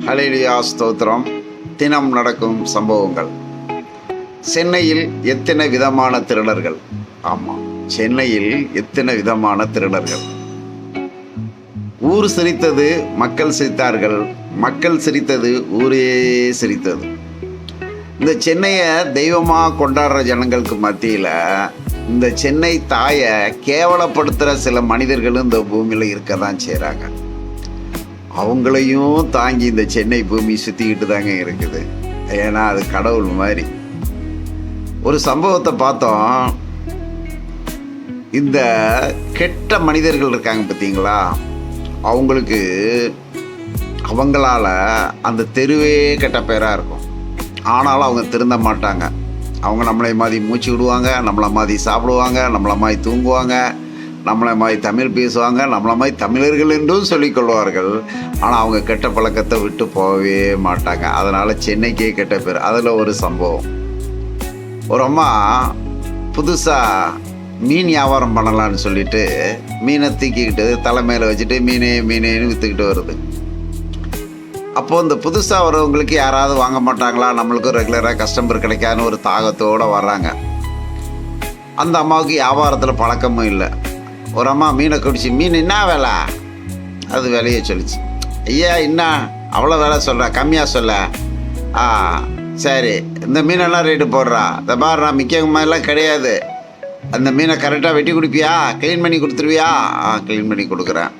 Hallelujah ஸ்தோத்திரம். தினம் நடக்கும் சம்பவங்கள். சென்னையில் எத்தனை விதமான திருடர்கள்? ஆமாம் சென்னையில் எத்தனை விதமான திருடர்கள்? ஊர் சிரித்தது மக்கள் சிரித்தார்கள். மக்கள் சிரித்தது ஊரே சிரித்தது. இந்த சென்னையை தெய்வமாக கொண்டாடுற ஜனங்களுக்கு மத்தியில் இந்த சென்னை தாயை கேவலப்படுத்துகிற சில மனிதர்களும் இந்த பூமியில் இருக்க தான் செய்கிறாங்க அவங்களையும் தாங்கி இந்த சென்னை பூமி சுற்றிக்கிட்டு தாங்க இருக்குது. ஏன்னா அது கடவுள் மாதிரி. ஒரு சம்பவத்தை பார்த்தோம். இந்த கெட்ட மனிதர்கள் இருக்காங்க பார்த்தீங்களா? அவங்களுக்கு அவங்களால அந்த தெருவே கெட்ட பேராக இருக்கும். ஆனாலும் அவங்க திருந்த மாட்டாங்க. அவங்க நம்மளை மாதிரி மூச்சு விடுவாங்க நம்மளை மாதிரி சாப்பிடுவாங்க நம்மளை மாதிரி தூங்குவாங்க. நம்மளை மாதிரி தமிழ் பேசுவாங்க நம்மளை மாதிரி தமிழர்கள் என்றும் சொல்லிக்கொள்வார்கள் ஆனால் அவங்க கெட்ட பழக்கத்தை விட்டு போகவே மாட்டாங்க. அதனால் சென்னைக்கே கெட்ட பேர். அதில் ஒரு சம்பவம். ஒரு அம்மா புதுசாக மீன் வியாபாரம் பண்ணலான்னு சொல்லிட்டு மீனை தூக்கிக்கிட்டு தலை மேலே வச்சுட்டு மீனே மீனேன்னு விற்றுக்கிட்டு வருது. அப்போது இந்த புதுசாக வரவங்களுக்கு யாராவது வாங்க மாட்டாங்களா? நம்மளுக்கும் ரெகுலராக கஸ்டமர் கிடைக்காதுன்னு ஒரு தாகத்தோடு வர்றாங்க. அந்த அம்மாவுக்கு வியாபாரத்தில் பழக்கமும் இல்லை. ஒரு அம்மா மீனை குடிச்சு மீன் என்ன வேலை? அது விலையை சொல்லிச்சு. ஐயா என்ன? அவ்வளோ வேலை சொல்கிறா கம்மியாக சொல்ல. ஆ சரி. இந்த மீனெல்லாம் ரேட்டு போடுறா. இந்த பாரு நான் கிடையாது. அந்த மீனை கரெக்டாக வெட்டி கொடுப்பியா? க்ளீன் பண்ணி கொடுத்துருவியா? ஆ க்ளீன் பண்ணி கொடுக்குறேன்.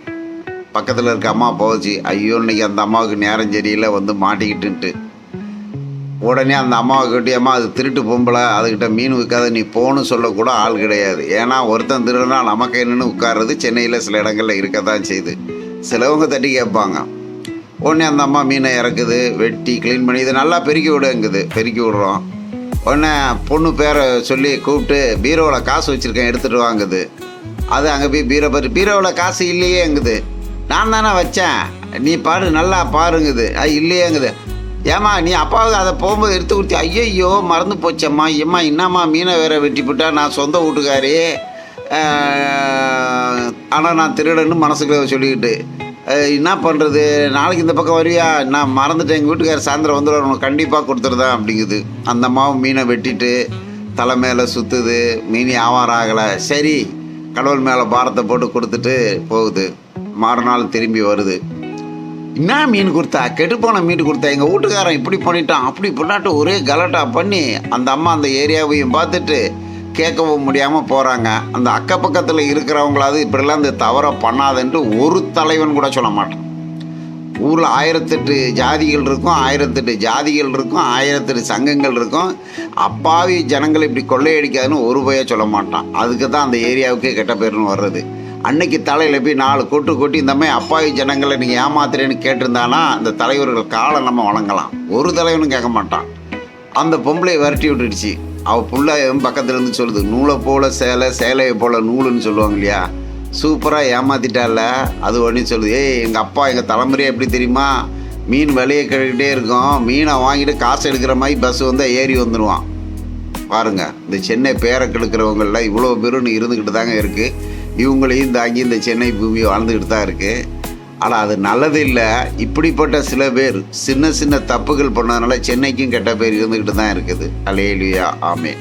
பக்கத்தில் இருக்க அம்மா போச்சு. ஐயோ இன்னைக்கு அந்த அம்மாவுக்கு நேரம் சரியில்லை வந்து மாட்டிக்கிட்டுன்ட்டு. உடனே அந்த அம்மாவை கட்டி அம்மா அது திருட்டு பொம்பளை அதுக்கிட்ட மீன் விற்காத நீ போன்னு சொல்லக்கூட ஆள் கிடையாது. ஏன்னா ஒருத்தன் திருடுனா நமக்கு என்னென்னு உட்கார்றது சென்னையில் சில இடங்களில் இருக்க தான் செய்யுது சிலவங்க தட்டி கேட்பாங்க. உடனே அந்த அம்மா மீனை இறக்குது வெட்டி க்ளீன் பண்ணி இதை நல்லா பெருக்கி விடுங்குது பெருக்கி விடுறோம். உடனே பொண்ணு பேரை சொல்லி கூப்பிட்டு பீரோவில் காசு வச்சுருக்கேன் எடுத்துகிட்டு வாங்குது. அது அங்கே போய் பீரோ பாரு பீரோவில் காசு இல்லையேங்குது. நான் தானே வச்சேன். நீ பாரு நல்லா பாருங்குது. அது இல்லையேங்குது. ஏம்மா நீ அப்பாவுக்கு அதை போகும்போது எடுத்து கொடுத்தி ஐயோ மறந்து போச்சம்மா. ஏம்மா என்னம்மா மீனை வேற வெட்டி போட்டா நான் சொந்த வீட்டுக்காரி. ஆனால் நான் திருடன்னு மனசுக்குள்ள சொல்லிக்கிட்டு. என்ன பண்ணுறது நாளைக்கு இந்த பக்கம் வருவியா? நான் மறந்துட்டேன். எங்கள் வீட்டுக்காரர் சாயந்தரம் வந்துடுவார். உனக்கு கண்டிப்பாக கொடுத்துருதான் அப்படிங்குது. அந்த அம்மாவும் மீனை வெட்டிட்டு தலை மேலே சுற்றுது மீன் வியாபாரம் ஆகலை. சரி கடவுள் மேலே பாரத்தை போட்டு கொடுத்துட்டு போகுது. மறுநாள் திரும்பி வருது. என்ன மீன் கொடுத்தா? கெட்டுப்போன மீன் கொடுத்தா? எங்கள் வீட்டுக்காரன் இப்படி பண்ணிட்டான் அப்படி பண்ணாட்டு ஒரே கலட்டா பண்ணி அந்த அம்மா அந்த ஏரியாவையும் பார்த்துட்டு கேட்கவும் முடியாமல் போகிறாங்க அந்த அக்கப்பக்கத்தில் இருக்கிறவங்களாவது இப்படிலாம் இந்த தவறை பண்ணாதுன்ட்டு ஒரு தலைவன் கூட சொல்ல மாட்டான். ஊரில் ஆயிரத்தெட்டு ஜாதிகள் இருக்கும் ஆயிரத்தெட்டு ஜாதிகள் இருக்கும் ஆயிரத்தெட்டு சங்கங்கள் இருக்கும். அப்பாவி ஜனங்களை இப்படி கொள்ளையடிக்காதுன்னு ஒரு பைய சொல்ல மாட்டான். அதுக்கு தான் அந்த ஏரியாவுக்கே கெட்ட பேர்னு வர்றது. அன்னைக்கு தலையில் போய் நாலு கொட்டு கொட்டி இந்த மாதிரி அப்பாவி ஜனங்களை நீங்கள் ஏமாத்துறேன்னு கேட்டிருந்தானா அந்த தலைவர்கள் காலை நம்ம வணங்கலாம். ஒரு தலைவனும் கேட்க மாட்டான். அந்த பொம்பளை விரட்டி விட்டுடுச்சு. அவள் புள்ள பக்கத்தில் இருந்து சொல்லுது நூலை போல் சேலை சேலையை போல் நூலுன்னு சொல்லுவாங்க இல்லையா? சூப்பராக ஏமாத்திட்டால அது ஒன்றும் சொல்லுது ஏய் எங்கள் அப்பா எங்கள் தலைமுறையை எப்படி தெரியுமா? மீன் விலையை கழிக்கிட்டே இருக்கும். மீனை வாங்கிட்டு காசு எடுக்கிற மாதிரி பஸ் வந்தால் ஏறி வந்துடுவான் பாருங்கள் இந்த சென்னை பேரை கெடுக்கிறவங்களாம் இவ்வளோ பேரும் இருந்துக்கிட்டு தாங்க இருக்குது இவங்களையும் தாங்கி இந்த சென்னை பூமி வாழ்ந்துக்கிட்டு தான் இருக்குது ஆனால் அது நல்லது இல்லை. இப்படிப்பட்ட சில பேர் சின்ன சின்ன தப்புகள் பண்ணதுனால சென்னைக்கும் கெட்ட பேர் இருந்துக்கிட்டு தான் இருக்குது. அலேலியா ஆமே